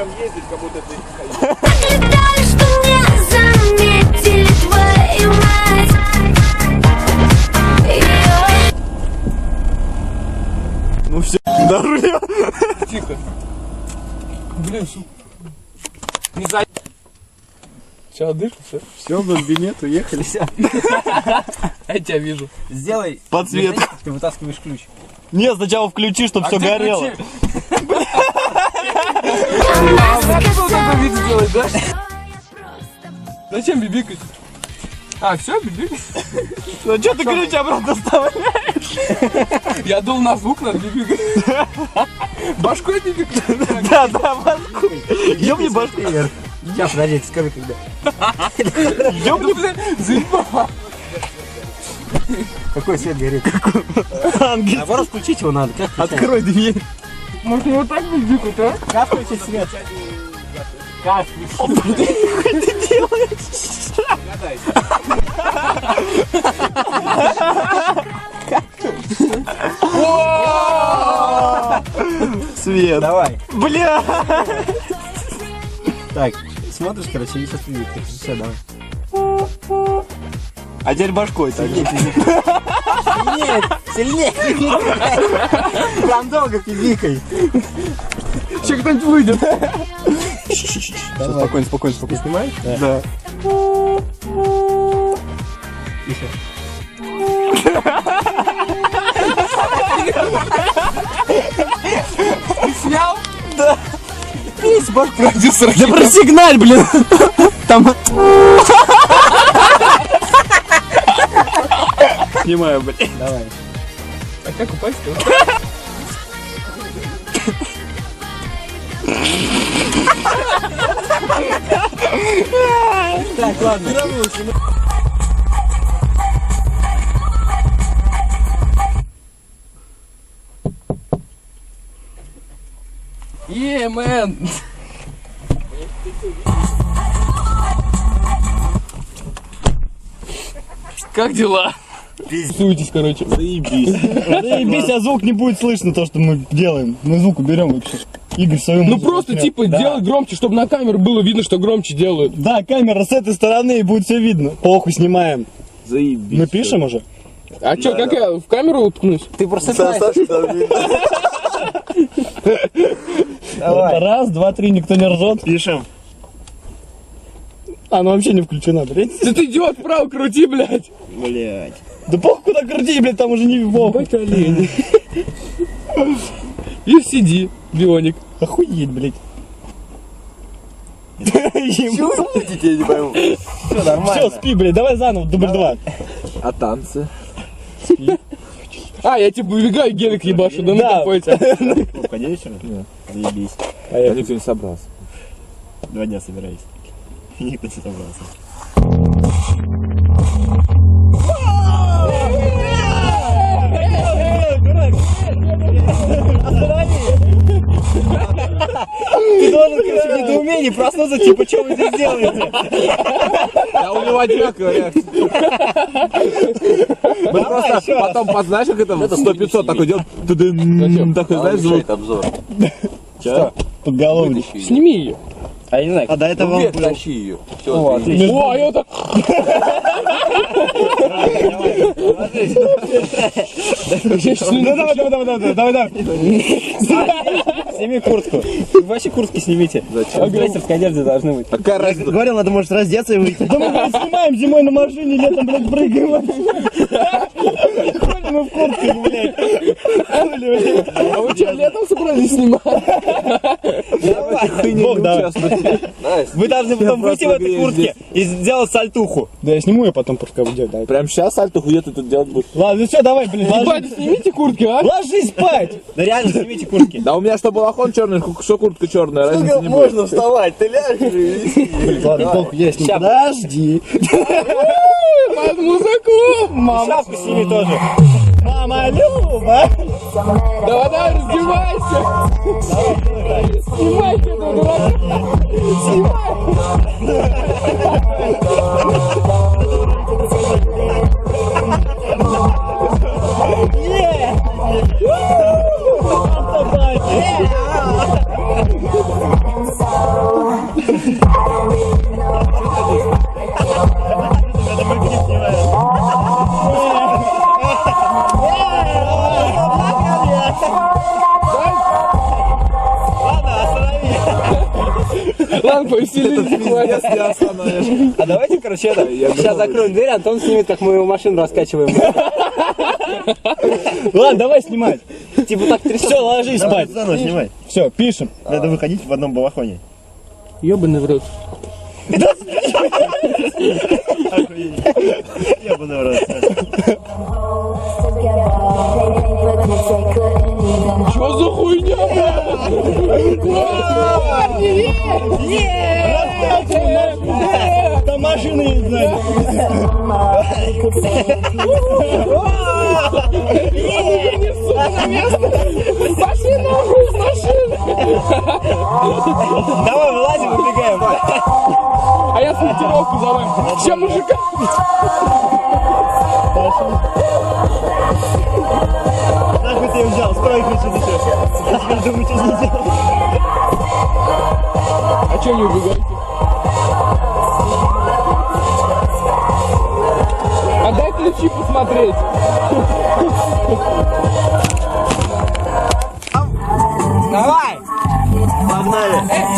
причем ездить, как будто ты... Ну все, до руля. Тихо. Блин. Не за... Че, отдышку, все? Все, бомбинет, уехали. Я тебя вижу. Сделай Подсветку. Ты вытаскиваешь ключ. Не, сначала включи, чтобы все где горело. Вид сделать, да? Зачем бибикать? А, все, бибикать? Ну что ты ключ обратно вставляешь? Я дул на звук, надо бибикать. Башкой бибикать. Да, да, башку. Ёбни башку. Сейчас, подожди, скажи, когда. Ёбни, Блин, заебал. Какой свет горит? ангел. Наоборот, включить его надо. Открой дверь. Может, не вот так бибикать, а? Как включить свет? Как Свет. Давай. Бля. Так, смотришь, короче, и сейчас видит. Все, давай. А теперь башкой так. Сильнее, сильнее. Прям долго пивикай. Че кто-нибудь выйдет. Сейчас, спокойно, спокойно, спокойно. Снимаешь? Да. Снял? Продюсер. Да просигналь, блин. Там... Снимаю, блин. Давай. Как упасть-то? Так, ладно. Е, мэн. Как дела? Суетесь, короче. Заебись. Заебись, а звук не будет слышно, то, что мы делаем. Мы звук уберем вообще. Игорь свою Ну просто типа Да. делать громче, чтобы на камеру было видно, что громче делают. Да, камера с этой стороны и будет все видно. Похуй снимаем. Заебись. Мы пишем уже? А чё, как я в камеру уткнусь? Ты просыпайся. Давай. Раз, два, три, никто не ржет. Пишем. Она вообще не включена, блядь. Да ты идиот, вправо крути, блядь. Блядь. Да похуй куда крути, блядь, там уже не похуй. Ебать олень. И сиди, бионик. Охуеть, блядь. Чего вы я не пойму. Все нормально. Все, спи, блядь, давай заново, дубль два. А танцы? А, я типа выбегаю, гелик ебашу, да ну Да. копайте. Уходи вечером? Заебись. Я никто не собрался. Два дня собираюсь. Никто не собрался. В недоумении проснуться, типа, что вы здесь делаете? Да у него одинаковая реакция. Мы просто потом, под- знаешь, как это в 100-500 такой делает, тудын, такой, знаешь, звук. обзор. Что? Подголовник. Сними ее. А я не знаю, А до этого Вверх был- тащи ее. О, отлично. О, а я так... Ну давай, давай, давай, давай, давай, давай. Сними куртку. Вообще куртки снимите. Зачем? В рейсерской одежде должны быть. Какая разница? Говорил, надо, может, раздеться и выйти. Да мы, снимаем зимой на машине, летом, блядь, прыгаем мы в куртках, блядь. А вы что, летом собрались снимать? Не Бог, да. Вы должны потом выйти в этой куртке и сделать сальтуху. Да я сниму ее потом, пускай будет, да. Прям сейчас сальто хуя ты тут делать будешь? Ладно, ну все, давай, блин, Ебать, ложись. снимите куртки, а? Ложись спать. Да реально, снимите куртки. Да у меня что балахон черный, что куртка черная, разницы не будет. вставать, ты ляжешь Ладно, я сниму. Подожди. Под музыку! Шапку сними тоже. Мама Люба. Давай, давай, раздевайся! Снимайте этого дурака! Yeah. Если остановишь. А давайте, короче, это, сейчас закроем дверь, Антон снимет, как мы его машину раскачиваем. Ладно, давай снимать. Типа так трясет. Все, ложись спать. Заново снимай. Все, пишем. Надо выходить в одном балахоне. Ёбаный в рот. Я бы наоборот. Что за хуйня? Там машины есть, знаете. Пошли нахуй из машины. Давай, вылазим, убегаем. А я сортировку за вами. Че, мужика? Нахуй ты взял? Стой, кричи, ты что? Я теперь думаю, что не делать. А че не убегаете? А дай ключи посмотреть. Погнали. Эй,